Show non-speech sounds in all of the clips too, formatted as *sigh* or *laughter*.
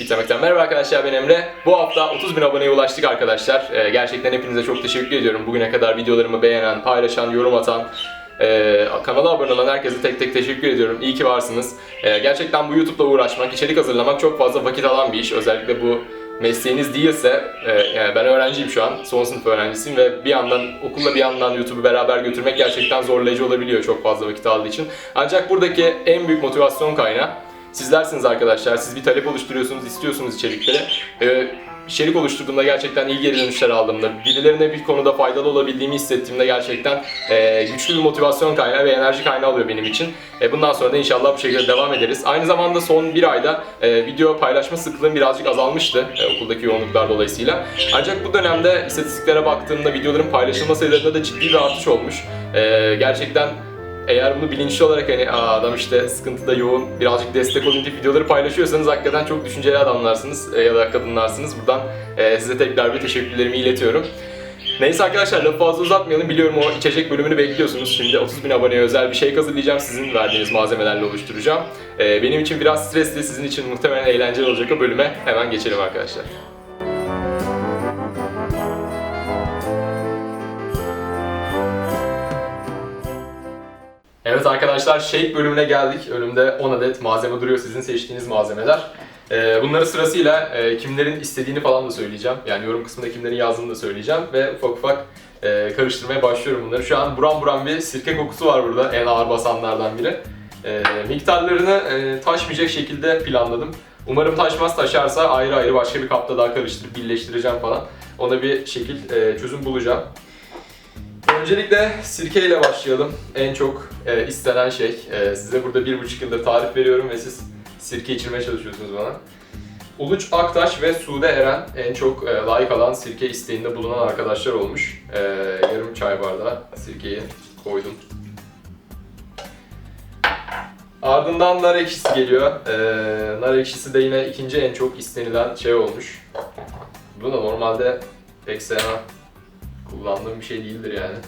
Bitemekten merhaba arkadaşlar ben Emre. Bu hafta 30 bin aboneye ulaştık arkadaşlar. Ee, gerçekten hepinize çok teşekkür ediyorum. Bugüne kadar videolarımı beğenen, paylaşan, yorum atan, e, kanala abone olan herkese tek tek teşekkür ediyorum. İyi ki varsınız. Ee, gerçekten bu YouTube'la uğraşmak, içerik hazırlamak çok fazla vakit alan bir iş. Özellikle bu mesleğiniz değilse, e, yani ben öğrenciyim şu an, son sınıf öğrencisiyim ve bir yandan okulla bir yandan YouTube'u beraber götürmek gerçekten zorlayıcı olabiliyor çok fazla vakit aldığı için. Ancak buradaki en büyük motivasyon kaynağı Sizlersiniz arkadaşlar. Siz bir talep oluşturuyorsunuz, istiyorsunuz içerikleri. Ee, içerik oluşturduğumda gerçekten iyi geri dönüşler aldığımda, birilerine bir konuda faydalı olabildiğimi hissettiğimde gerçekten e, güçlü bir motivasyon kaynağı ve enerji kaynağı oluyor benim için. E, bundan sonra da inşallah bu şekilde devam ederiz. Aynı zamanda son bir ayda e, video paylaşma sıklığım birazcık azalmıştı e, okuldaki yoğunluklar dolayısıyla. Ancak bu dönemde istatistiklere baktığımda videoların paylaşılma sayılarında da ciddi bir artış olmuş. E, gerçekten eğer bunu bilinçli olarak hani Aa, adam işte sıkıntıda yoğun birazcık destek olun deyip videoları paylaşıyorsanız hakikaten çok düşünceli adamlarsınız e, ya da kadınlarsınız. Buradan e, size tekrar bir teşekkürlerimi iletiyorum. Neyse arkadaşlar lafı fazla uzatmayalım. Biliyorum o içecek bölümünü bekliyorsunuz. Şimdi 30 bin aboneye özel bir şey hazırlayacağım. Sizin verdiğiniz malzemelerle oluşturacağım. E, benim için biraz stresli, sizin için muhtemelen eğlenceli olacak o bölüme hemen geçelim arkadaşlar. Arkadaşlar shake bölümüne geldik. Önümde 10 adet malzeme duruyor sizin seçtiğiniz malzemeler. Ee, bunları sırasıyla e, kimlerin istediğini falan da söyleyeceğim. Yani yorum kısmında kimlerin yazdığını da söyleyeceğim ve ufak ufak e, karıştırmaya başlıyorum bunları. Şu an buram buram bir sirke kokusu var burada en ağır basanlardan biri. E, miktarlarını e, taşmayacak şekilde planladım. Umarım taşmaz taşarsa ayrı ayrı başka bir kapta daha karıştırıp birleştireceğim falan. Ona bir şekil e, çözüm bulacağım. Öncelikle sirke ile başlayalım. En çok e, istenen şey. E, size burada bir buçuk yıldır tarif veriyorum ve siz sirke içirmeye çalışıyorsunuz bana. Uluç Aktaş ve Sude Eren en çok e, layık alan sirke isteğinde bulunan arkadaşlar olmuş. E, yarım çay bardağı sirkeyi koydum. Ardından nar ekşisi geliyor. E, nar ekşisi de yine ikinci en çok istenilen şey olmuş. Bu da normalde pek sevmem kullandığım bir şey değildir yani.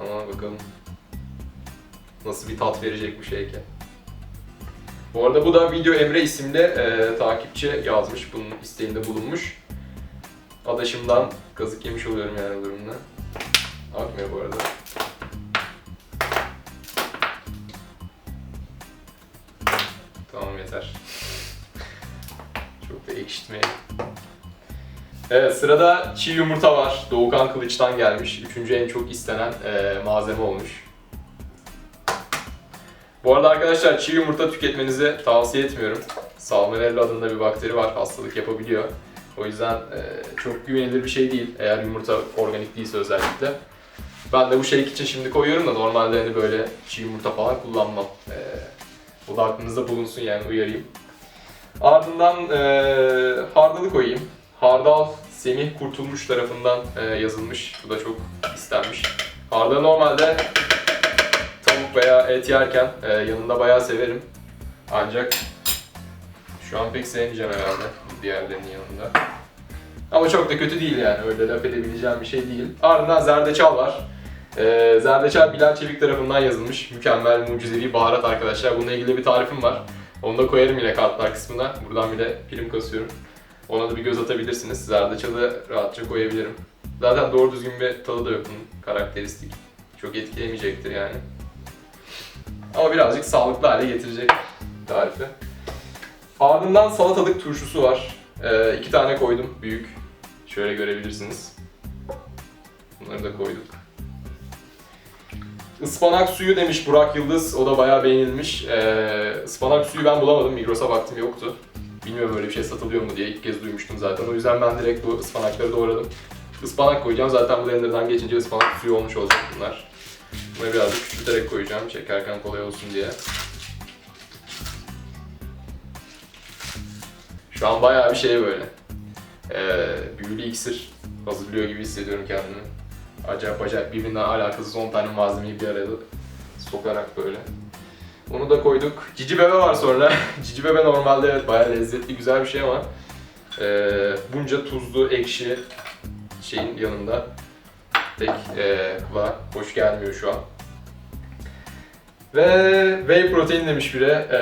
Ama bakalım nasıl bir tat verecek bu şey ki. Bu arada bu da Video Emre isimli e, takipçi yazmış, bunun isteğinde bulunmuş. Adaşımdan kazık yemiş oluyorum yani durumda. Akmıyor bu arada. Tamam yeter. Çok da ekşitmeyin. Evet sırada çiğ yumurta var. Doğukan Kılıç'tan gelmiş. Üçüncü en çok istenen e, malzeme olmuş. Bu arada arkadaşlar çiğ yumurta tüketmenizi tavsiye etmiyorum. Salmonella adında bir bakteri var. Hastalık yapabiliyor. O yüzden e, çok güvenilir bir şey değil. Eğer yumurta organik değilse özellikle. Ben de bu şey için şimdi koyuyorum da normalde hani böyle çiğ yumurta falan kullanmam. E, bu da aklınızda bulunsun yani uyarayım. Ardından e, hardalı koyayım. Hardal Semih Kurtulmuş tarafından e, yazılmış. Bu da çok istenmiş. Hardal normalde tavuk veya et yerken e, yanında bayağı severim. Ancak şu an pek sevmeyeceğim herhalde diğerlerinin yanında. Ama çok da kötü değil yani öyle laf edebileceğim bir şey değil. Ardından zerdeçal var. Ee, zerdeçal Bilal Çevik tarafından yazılmış. Mükemmel, mucizevi baharat arkadaşlar. Bununla ilgili bir tarifim var. Onu da koyarım yine kartlar kısmına. Buradan bile prim kasıyorum. Ona da bir göz atabilirsiniz. Zerdeçalı rahatça koyabilirim. Zaten doğru düzgün bir tadı da yok bunun karakteristik. Çok etkilemeyecektir yani. Ama birazcık sağlıklı hale getirecek tarifi. Ardından salatalık turşusu var. Ee, iki tane koydum büyük. Şöyle görebilirsiniz. Bunları da koyduk. Ispanak suyu demiş Burak Yıldız. O da bayağı beğenilmiş. Ee, ıspanak suyu ben bulamadım. Migros'a baktım yoktu. Bilmiyorum böyle bir şey satılıyor mu diye ilk kez duymuştum zaten. O yüzden ben direkt bu ıspanakları doğradım. Ispanak koyacağım. Zaten blenderdan geçince ıspanak suyu olmuş olacak bunlar. Bunu birazcık küçülterek koyacağım. Çekerken kolay olsun diye. Şu an bayağı bir şey böyle. Ee, büyülü iksir hazırlıyor gibi hissediyorum kendimi. Acayip acayip birbirinden alakasız 10 tane malzemeyi bir araya sokarak böyle. Onu da koyduk. Cici bebe var sonra. *laughs* Cici bebe normalde evet bayağı lezzetli güzel bir şey ama e, bunca tuzlu ekşi şeyin yanında pek e, kulağa hoş gelmiyor şu an. Ve whey protein demiş biri. E,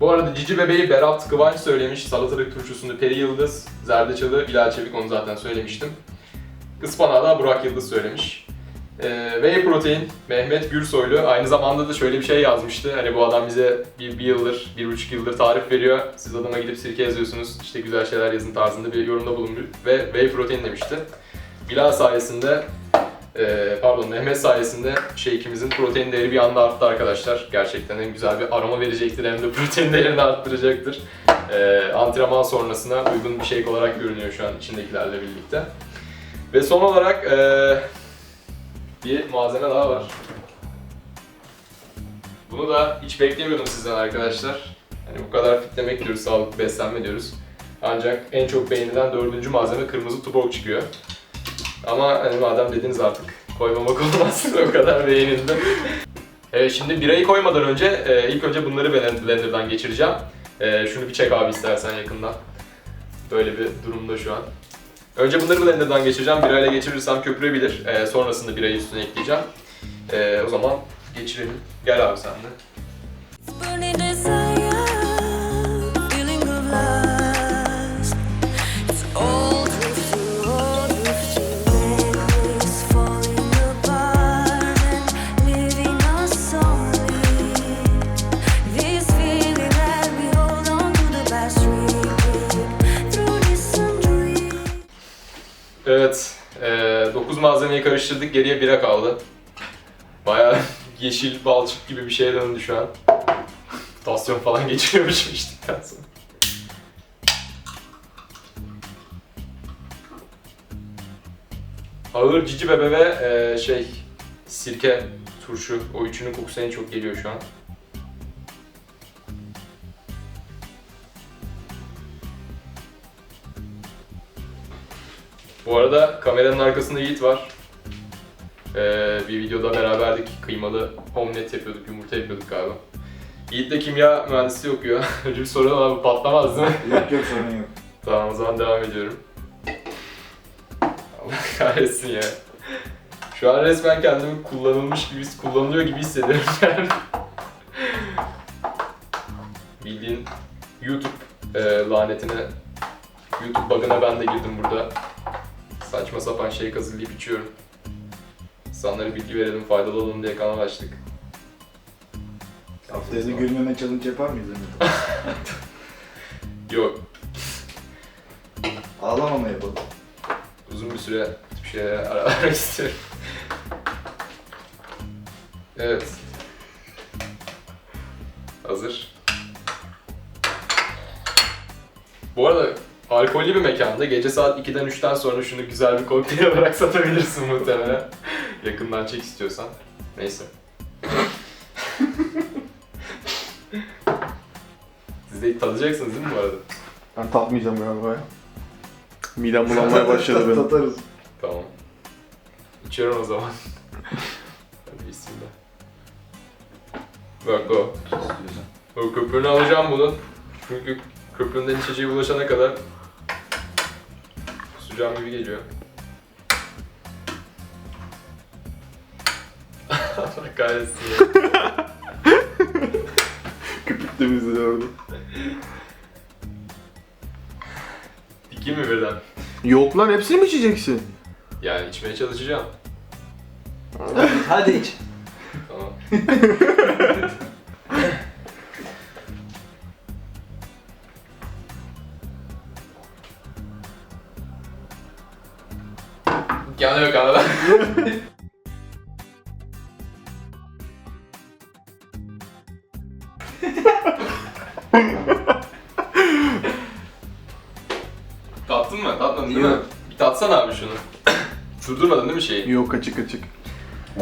Bu arada Cici Bebeği Berat Kıvanç söylemiş. Salatalık turşusunu Peri Yıldız, zerdeçalı Bilal Çevik onu zaten söylemiştim. Ispanağı da Burak Yıldız söylemiş. Ee, whey protein Mehmet Gürsoylu aynı zamanda da şöyle bir şey yazmıştı. Hani bu adam bize bir, bir yıldır, bir buçuk yıldır tarif veriyor. Siz adama gidip sirke yazıyorsunuz, işte güzel şeyler yazın tarzında bir yorumda bulunmuş ve whey protein demişti. Bilal sayesinde, e, pardon Mehmet sayesinde shake'imizin protein değeri bir anda arttı arkadaşlar. Gerçekten hem güzel bir aroma verecektir hem de *laughs* protein değerini arttıracaktır. E, antrenman sonrasına uygun bir shake olarak görünüyor şu an içindekilerle birlikte. Ve son olarak e, bir malzeme daha var. Bunu da hiç beklemiyordum sizden arkadaşlar. Hani bu kadar fit demek diyoruz, sağlıklı beslenme diyoruz. Ancak en çok beğenilen dördüncü malzeme kırmızı tubok çıkıyor. Ama hani madem dediniz artık koymamak *laughs* olmaz o kadar beğenildi. evet şimdi birayı koymadan önce e, ilk önce bunları blend- blenderdan geçireceğim. E, şunu bir çek abi istersen yakından. Böyle bir durumda şu an. Önce bunları blenderdan geçireceğim. Birayla geçirirsem köpürebilir. E, sonrasında birayı üstüne ekleyeceğim. E, o zaman geçirelim. Gel abi sen de. 9 malzemeyi karıştırdık, geriye bira kaldı. Bayağı *laughs* yeşil balçık gibi bir şeye döndü şu an. Mutasyon falan *laughs* geçiriyormuş içtikten sonra. Ağır cici bebe ve e, şey sirke, turşu o üçünün kokusu en çok geliyor şu an. Bu arada kameranın arkasında Yiğit var. Ee, bir videoda beraberdik. Kıymalı omlet yapıyorduk, yumurta yapıyorduk galiba. Yiğit de kimya mühendisliği okuyor. *laughs* Önce bir soralım abi patlamaz değil mi? *laughs* Yok yok sorun yok. tamam o zaman devam ediyorum. Allah kahretsin ya. Şu an resmen kendimi kullanılmış gibi, kullanılıyor gibi hissediyorum *laughs* yani. Bildiğin YouTube e, lanetine, YouTube bug'ına ben de girdim burada. Saçma sapan şey hazırlayıp içiyorum. İnsanlara bilgi verelim, faydalı olun diye kanal açtık. Haftaya da gülmeme challenge yapar mıyız Ümit? *laughs* Yok, Ağlamama yapalım. uzun bir süre bir şeye ara *laughs* vermek istiyorum. Evet. Hazır. Bu arada alkollü bir mekanda gece saat 2'den 3'ten sonra şunu güzel bir kokteyl *laughs* olarak satabilirsin muhtemelen. Yakından çek istiyorsan. Neyse. *laughs* Siz de tadacaksınız değil mi bu arada? Ben tatmayacağım galiba ya. Midem *laughs* bulanmaya başladı benim. Tatarız. Tamam. İçiyorum o zaman. Hadi bismillah. Bak o. O köpüğünü alacağım bunu. Çünkü köpüğünden içeceği ulaşana kadar kusacağım gibi geliyor. Allah kahretsin ya. *laughs* Köpük temizliği orada. İki mi birden? Yok lan hepsini mi içeceksin? Yani içmeye çalışacağım. Hadi iç. Tamam. *laughs* Yanıyor kanala. Tattın mı? Tatmadın değil mi? Yok. Bir tatsana abi şunu. Durdurmadın değil mi şeyi? Yok açık açık.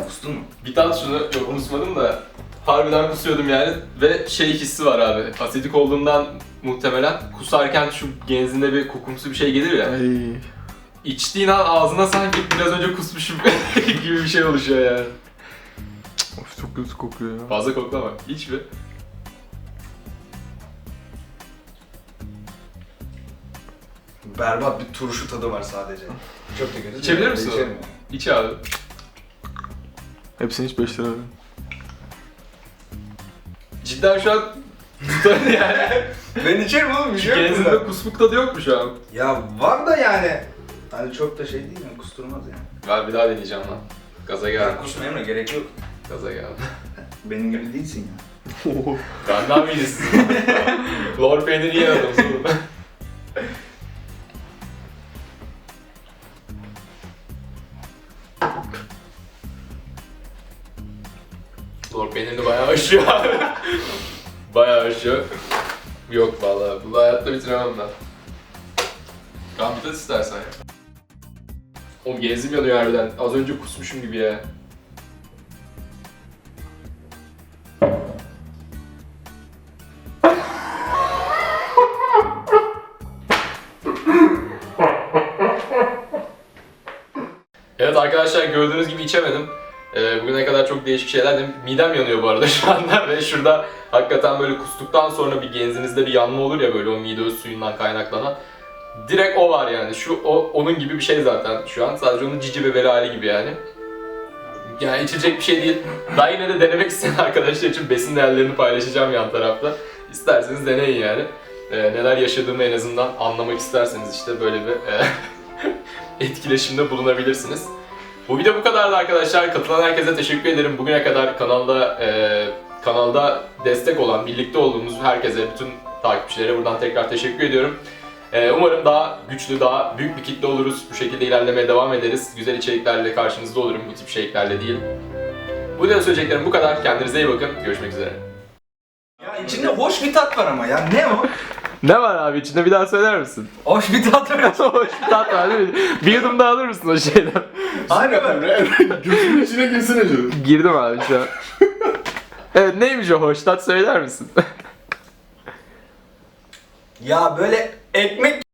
Kustun mu? Bir tat şunu, yok kusmadım da harbiden kusuyordum yani ve şey hissi var abi, asidik olduğundan muhtemelen kusarken şu genzinde bir kokumsu bir şey gelir ya. Ay. İçtiğin an ağzına sanki biraz önce kusmuşum *laughs* gibi bir şey oluşuyor yani. Of çok kötü kokuyor ya. Fazla koklama, iç bir. Berbat bir turşu tadı var sadece. Çok da kötü. İçebilir değil. misin İçerim yani. İç abi. Hepsini hiç 5 lira verin. Cidden şu an yani. *laughs* Ben içerim oğlum bir şey yok bunda. Genzinde kusmuk tadı yok mu şu an? Ya var da yani. Hani çok da şey değil mi? Kusturmaz yani. Ver bir daha deneyeceğim lan. Gaza Ya geldim. kusma Emre gerek yok. Gaza geldim. *laughs* Benim gibi değilsin ya. *laughs* Benden miyiz? Lor peyniri adamsın oğlum. Lor peynirini bayağı aşıyor abi. *laughs* bayağı aşıyor. Yok vallahi bunu hayatta bitiremem ben. Tat istersen ya. Oğlum genzim yanıyor harbiden. Az önce kusmuşum gibi ya. Evet arkadaşlar gördüğünüz gibi içemedim. Ee, bugüne kadar çok değişik şeyler dedim. Midem yanıyor bu arada *laughs* şu anda ve şurada hakikaten böyle kustuktan sonra bir genzinizde bir yanma olur ya böyle o mide suyundan kaynaklanan. Direkt o var yani. Şu o, onun gibi bir şey zaten şu an. Sadece onun cici beberi hali gibi yani. Yani içecek bir şey değil. Ben yine de denemek isteyen *laughs* arkadaşlar için besin değerlerini paylaşacağım yan tarafta. İsterseniz deneyin yani. Ee, neler yaşadığımı en azından anlamak isterseniz işte böyle bir e, *laughs* etkileşimde bulunabilirsiniz. Bu video bu kadardı arkadaşlar. Katılan herkese teşekkür ederim. Bugüne kadar kanalda e, kanalda destek olan, birlikte olduğumuz herkese, bütün takipçilere buradan tekrar teşekkür ediyorum. E, umarım daha güçlü, daha büyük bir kitle oluruz. Bu şekilde ilerlemeye devam ederiz. Güzel içeriklerle karşınızda olurum. Bu tip içeriklerle değil. Bu videoda söyleyeceklerim bu kadar. Kendinize iyi bakın. Görüşmek üzere. Ya içinde hoş bir tat var ama ya. Ne o? Ne var abi içinde bir daha söyler misin? Hoş bir tat var. *laughs* Hoş bir tat var değil mi? Bir yudum daha alır mısın o şeyden? Aynen öyle. Gözümün içine girsene canım. Girdim abi şu an. evet neymiş o hoş tat söyler misin? Ya böyle ekmek